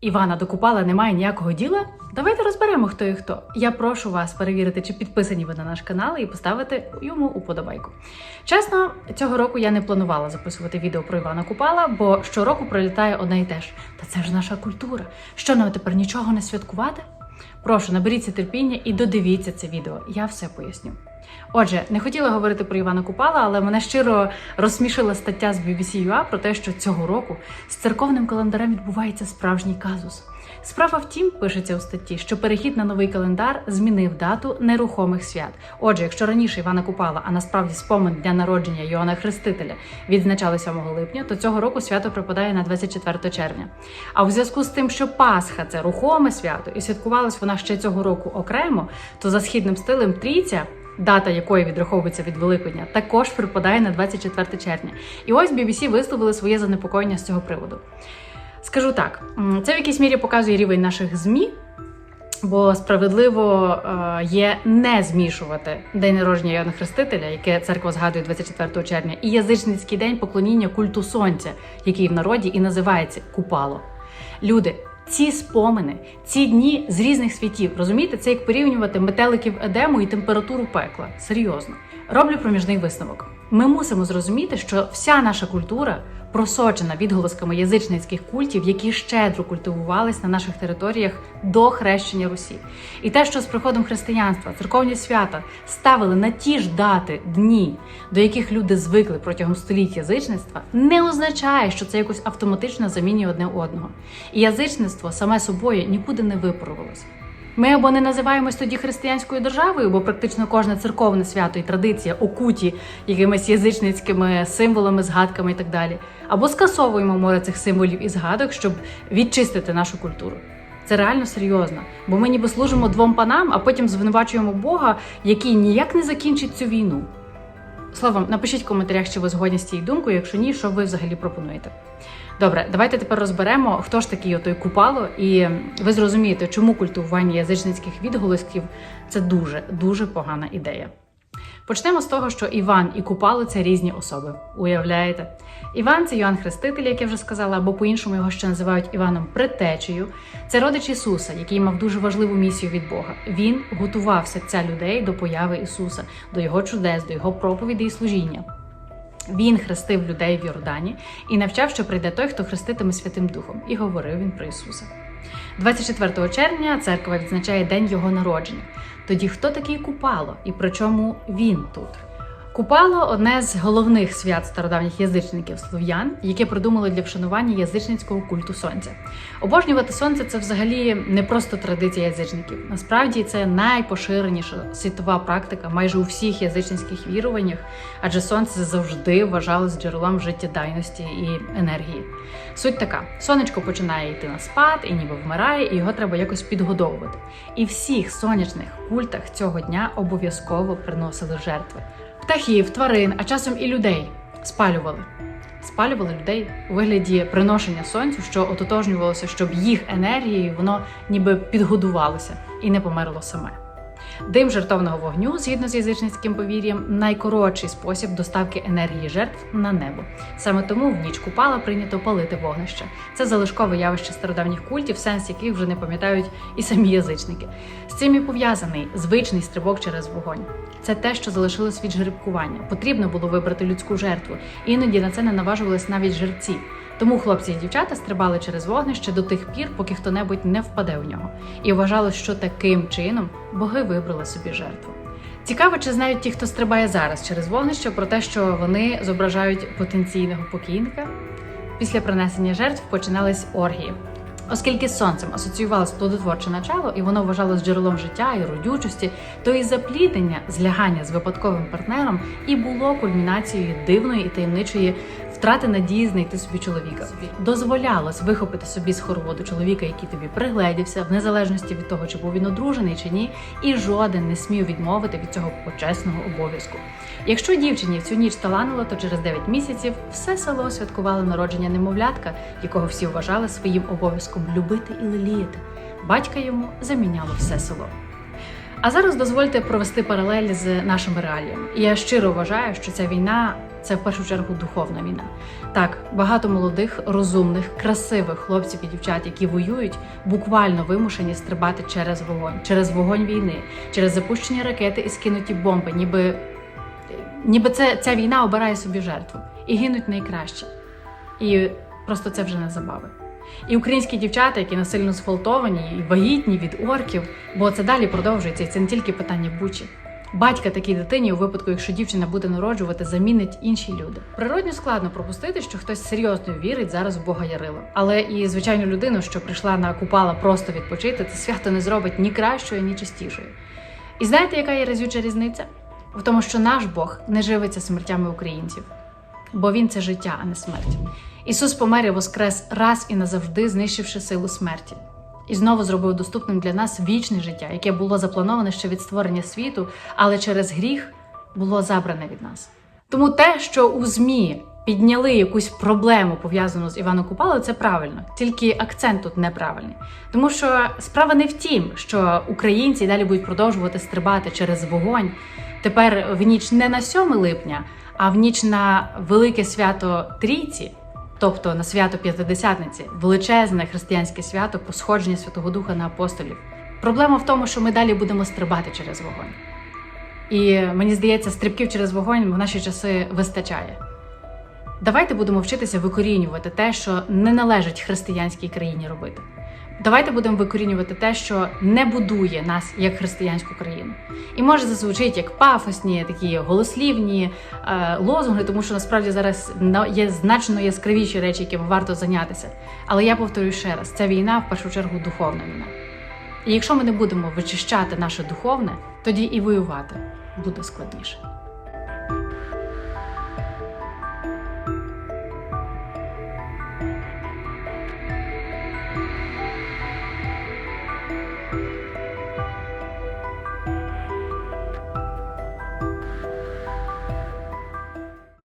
Івана до Купала немає ніякого діла? Давайте розберемо, хто і хто. Я прошу вас перевірити, чи підписані ви на наш канал і поставити йому уподобайку. Чесно, цього року я не планувала записувати відео про Івана Купала, бо щороку пролітає одне і те ж. Та це ж наша культура. Що нам тепер нічого не святкувати? Прошу, наберіться терпіння і додивіться це відео. Я все поясню. Отже, не хотіла говорити про Івана Купала, але мене щиро розсмішила стаття з BBC.ua про те, що цього року з церковним календарем відбувається справжній казус. Справа в тім, пишеться у статті, що перехід на новий календар змінив дату нерухомих свят. Отже, якщо раніше Івана Купала, а насправді спомин дня народження Йоанна Хрестителя відзначали 7 липня, то цього року свято припадає на 24 червня. А у зв'язку з тим, що Пасха це рухоме свято, і святкувалась вона ще цього року окремо, то за східним стилем трійця дата якої відраховується від Великодня, також припадає на 24 червня. І ось BBC висловили своє занепокоєння з цього приводу. Скажу так, це в якійсь мірі показує рівень наших ЗМІ, бо справедливо е, є не змішувати день народження Йоанна Хрестителя, яке церква згадує 24 червня, і язичницький день поклоніння культу сонця, який в народі і називається Купало. Люди. Ці спомини, ці дні з різних світів, розумієте, це як порівнювати метеликів Едему і температуру пекла. Серйозно. Роблю проміжний висновок. Ми мусимо зрозуміти, що вся наша культура просочена відголосками язичницьких культів, які щедро культивувались на наших територіях до хрещення Русі. І те, що з приходом християнства церковні свята ставили на ті ж дати дні, до яких люди звикли протягом століть язичництва, не означає, що це якось автоматично замінює одне одного. І язичництво саме собою нікуди не випарувалося. Ми або не називаємось тоді християнською державою, бо практично кожне церковне свято і традиція окуті якимись язичницькими символами, згадками і так далі, або скасовуємо море цих символів і згадок, щоб відчистити нашу культуру. Це реально серйозно, бо ми ніби служимо двом панам, а потім звинувачуємо Бога, який ніяк не закінчить цю війну. Словом, напишіть в коментарях, чи ви згодні з цією думкою, якщо ні, що ви взагалі пропонуєте. Добре, давайте тепер розберемо, хто ж такий отой Купало, і ви зрозумієте, чому культивування язичницьких відголосків це дуже дуже погана ідея. Почнемо з того, що Іван і Купало це різні особи. Уявляєте? Іван це Йоанн Хреститель, як я вже сказала, або по-іншому його ще називають Іваном Предтечею. Це родич Ісуса, який мав дуже важливу місію від Бога. Він готував серця людей до появи Ісуса, до його чудес, до його проповіді і служіння. Він хрестив людей в Йордані і навчав, що прийде той, хто хреститиме Святим Духом, і говорив він про Ісуса. 24 червня церква відзначає день його народження. Тоді хто такий Купало і при чому він тут? Купало одне з головних свят стародавніх язичників слов'ян, яке придумали для вшанування язичницького культу сонця. Обожнювати сонце це взагалі не просто традиція язичників. Насправді це найпоширеніша світова практика майже у всіх язичницьких віруваннях, адже сонце завжди вважалось джерелом життєдайності і енергії. Суть така: сонечко починає йти на спад і ніби вмирає, і його треба якось підгодовувати. І всіх сонячних культах цього дня обов'язково приносили жертви птахів, тварин, а часом і людей спалювали. Спалювали людей у вигляді приношення сонцю, що ототожнювалося, щоб їх енергією воно ніби підгодувалося і не померло саме. Дим жертовного вогню, згідно з язичницьким повір'ям, найкоротший спосіб доставки енергії жертв на небо. Саме тому в ніч купала прийнято палити вогнище. Це залишкове явище стародавніх культів, сенс яких вже не пам'ятають і самі язичники. З цим і пов'язаний звичний стрибок через вогонь. Це те, що залишилось від жеребкування. Потрібно було вибрати людську жертву. Іноді на це не наважувались навіть жерці. Тому хлопці і дівчата стрибали через вогнище до тих пір, поки хто-небудь не впаде в нього. І вважалось, що таким чином боги вибрали собі жертву. Цікаво, чи знають ті, хто стрибає зараз через вогнище, про те, що вони зображають потенційного покійника. Після принесення жертв починались оргії. Оскільки з сонцем асоціювалося плодотворче начало, і воно вважалось джерелом життя і родючості, то і запліднення, злягання з випадковим партнером і було кульмінацією дивної і таємничої втрати надії знайти собі чоловіка. Дозволялось вихопити собі з хороводу чоловіка, який тобі пригледівся, в незалежності від того, чи був він одружений чи ні, і жоден не смів відмовити від цього почесного обов'язку. Якщо дівчині цю ніч таланило, то через 9 місяців все село святкувало народження немовлятка, якого всі вважали своїм обов'язком любити і леліяти. Батька йому заміняло все село. А зараз дозвольте провести паралель з нашими реаліями. Я щиро вважаю, що ця війна це в першу чергу духовна війна. Так, багато молодих, розумних, красивих хлопців і дівчат, які воюють, буквально вимушені стрибати через вогонь, через вогонь війни, через запущені ракети і скинуті бомби, ніби, ніби це ця війна обирає собі жертву і гинуть найкраще. І просто це вже не забави. І українські дівчата, які насильно сфалтовані і вагітні від орків, бо це далі продовжується, і це не тільки питання бучі. Батька такій дитині, у випадку, якщо дівчина буде народжувати, замінить інші люди. Природньо складно пропустити, що хтось серйозно вірить зараз в Бога Ярила. Але і звичайну людину, що прийшла на купала просто відпочити, це свято не зробить ні кращою, ні чистішою. І знаєте, яка є разюча різниця? В тому, що наш Бог не живиться смертями українців, бо він це життя, а не смерть. Ісус помер і воскрес раз і назавжди, знищивши силу смерті. І знову зробив доступним для нас вічне життя, яке було заплановане ще від створення світу, але через гріх було забране від нас. Тому те, що у ЗМІ підняли якусь проблему пов'язану з Іваном Купалою, це правильно, тільки акцент тут неправильний. Тому що справа не в тім, що українці далі будуть продовжувати стрибати через вогонь. Тепер в ніч не на 7 липня, а в ніч на велике свято Трійці. Тобто на свято П'ятидесятниці, величезне християнське свято посходження Святого Духа на апостолів. Проблема в тому, що ми далі будемо стрибати через вогонь. І мені здається, стрибків через вогонь в наші часи вистачає. Давайте будемо вчитися викорінювати те, що не належить християнській країні робити. Давайте будемо викорінювати те, що не будує нас як християнську країну. І може зазвучить як пафосні, такі голослівні е, лозунги, тому що насправді зараз є значно яскравіші речі, якими варто зайнятися. Але я повторюю ще раз: ця війна в першу чергу духовна війна. І якщо ми не будемо вичищати наше духовне, тоді і воювати буде складніше.